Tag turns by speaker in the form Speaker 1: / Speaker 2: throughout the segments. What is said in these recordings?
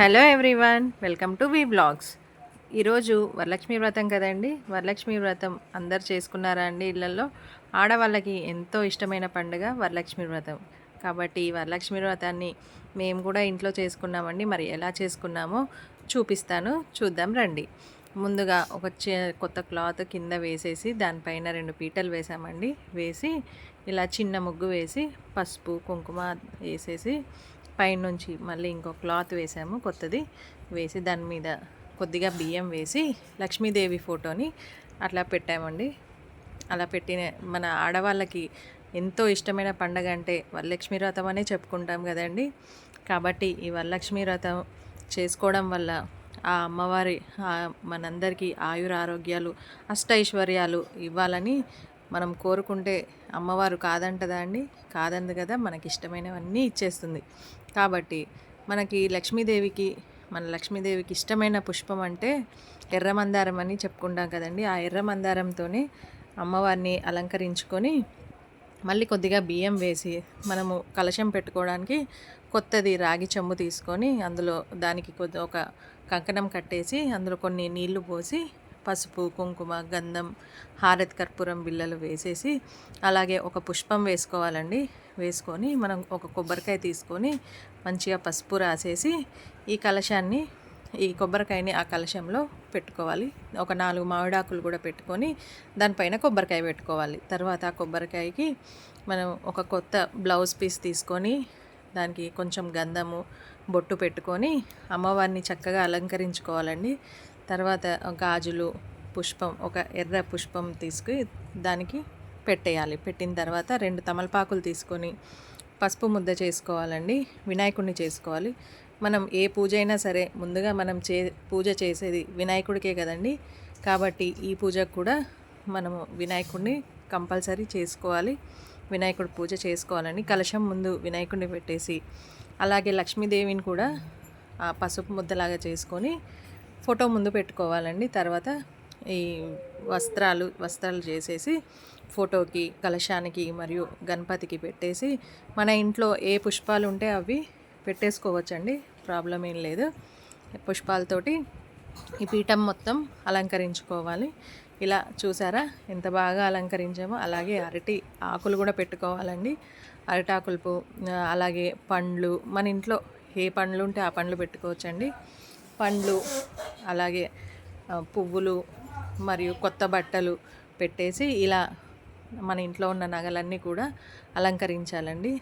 Speaker 1: Hello everyone welcome to V blogs ఈరోజు వరలక్ష్మి వ్రతం కదండి? వరలక్ష్మి వ్రతం అందరు చేసుకున్నారా అండి ఇళ్ళల్లో ఆడవాళ్ళకి ఎంతో ఇష్టమైన పండుగ వరలక్ష్మి వ్రతం. కాబట్టి ఈ వరలక్ష్మి వ్రతాన్ని మేము కూడా ఇంట్లో చేసుకున్నామండి. మరి ఎలా చేసుకున్నామో చూపిస్తాను. చూద్దాం రండి. ముందుగా ఒక చే- కొత్త క్లాత్ కింద వేసేసి దానిపైన రెండు పీటలు వేసామండి. వేసి ఇలా చిన్న ముగ్గు వేసి పసుపు కుంకుమ వేసేసి పైనుంచి మళ్ళీ ఇంకో క్లాత్ వేసాము కొత్తది. వేసి దాని మీద కొద్దిగా బియ్యం వేసి లక్ష్మీదేవి ఫోటోని అట్లా పెట్టామండి. అలా పెట్టిన మన ఆడవాళ్ళకి ఎంతో ఇష్టమైన పండగ అంటే వరలక్ష్మి వ్రతం అనే చెప్పుకుంటాం కదండి. కాబట్టి ఈ వరలక్ష్మి వ్రతం చేసుకోవడం వల్ల ఆ అమ్మవారి మనందరికీ ఆయుర ఆరోగ్యాలు అష్టైశ్వర్యాలు ఇవ్వాలని మనం కోరుకుంటే అమ్మవారు కాదంటదా అండి? కాదంది కదా మనకి ఇష్టమైనవన్నీ ఇచ్చేస్తుంది. కాబట్టి మనకి లక్ష్మీదేవికి మన లక్ష్మీదేవికి ఇష్టమైన పుష్పం అంటే ఎర్ర మందారం అని చెప్పుకుంటాం కదండి. ఆ ఎర్ర మందారంతోనే అమ్మవారిని అలంకరించుకొని మళ్ళీ కొద్దిగా బియ్యం వేసి మనము కలశం పెట్టుకోవడానికి కొత్తది రాగి చెంబు తీసుకొని అందులో దానికి కొద్ది ఒక కంకణం కట్టేసి అందులో కొన్ని నీళ్ళు పోసి పసుపు కుంకుమ గంధం హారతి కర్పూరం బిళ్ళలు వేసేసి అలాగే ఒక పుష్పం వేసుకోవాలండి. వేసుకొని మనం ఒక కొబ్బరికాయ తీసుకొని మంచిగా పసుపు రాసేసి ఈ కలశాన్ని ఈ కొబ్బరికాయని ఆ కలశంలో పెట్టుకోవాలి. ఒక నాలుగు మామిడాకులు కూడా పెట్టుకొని దానిపైన కొబ్బరికాయ పెట్టుకోవాలి. తర్వాత ఆ కొబ్బరికాయకి మనం ఒక కొత్త బ్లౌజ్ పీస్ తీసుకొని దానికి కొంచెం గంధము బొట్టు పెట్టుకొని అమ్మవారిని చక్కగా అలంకరించుకోవాలండి. తర్వాత గాజులు పుష్పం ఒక ఎర్ర పుష్పం తీసుకుని దానికి పెట్టేయాలి. పెట్టిన తర్వాత రెండు తమలపాకులు తీసుకొని పసుపు ముద్ద చేసుకోవాలండి. వినాయకుడిని చేసుకోవాలి. మనం ఏ పూజ అయినా సరే ముందుగా మనం చే పూజ చేసేది వినాయకుడికే కదండి. కాబట్టి ఈ పూజకు కూడా మనము వినాయకుడిని కంపల్సరీ చేసుకోవాలి. వినాయకుడి పూజ చేసుకోవాలని కలశం ముందు వినాయకుడిని పెట్టేసి అలాగే లక్ష్మీదేవిని కూడా పసుపు ముద్దలాగా చేసుకొని ఫోటో ముందు పెట్టుకోవాలండి. తర్వాత ఈ వస్త్రాలు వస్త్రాలు చేసేసి ఫోటోకి కలశానికి మరియు గణపతికి పెట్టేసి మన ఇంట్లో ఏ పుష్పాలు ఉంటే అవి పెట్టేసుకోవచ్చండి. ప్రాబ్లం ఏం లేదు. పుష్పాలతోటి ఈ పీఠం మొత్తం అలంకరించుకోవాలి. ఇలా చూసారా? ఎంత బాగా అలంకరించామో. అలాగే అరటి ఆకులు కూడా పెట్టుకోవాలండి. అరటాకులు అలాగే పండ్లు. మన ఇంట్లో ఏ పండ్లు ఉంటే ఆ పండ్లు పెట్టుకోవచ్చండి. పండ్లు అలాగే పువ్వులు మరియు కొత్త బట్టలు పెట్టేసి ఇలా మన ఇంట్లో ఉన్న నగలన్నీ కూడా అలంకరించాలండి.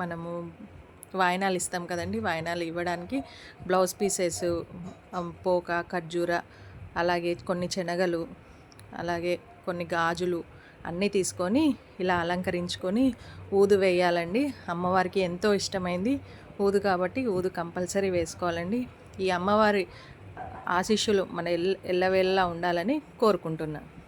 Speaker 1: మనము వాయినాలు ఇస్తాం కదండి. వాయినాలు ఇవ్వడానికి బ్లౌజ్ పీసెస్ పోక ఖర్జూర అలాగే కొన్ని శనగలు అలాగే కొన్ని గాజులు అన్నీ తీసుకొని ఇలా అలంకరించుకొని ఊదు వేయాలండి. అమ్మవారికి ఎంతో ఇష్టమైంది ఊదు కాబట్టి ఊదు కంపల్సరీ వేసుకోవాలండి. ఈ అమ్మవారి ఆశీస్సులు మన ఎల్ ఎల్లవేళలా ఉండాలని కోరుకుంటున్నాను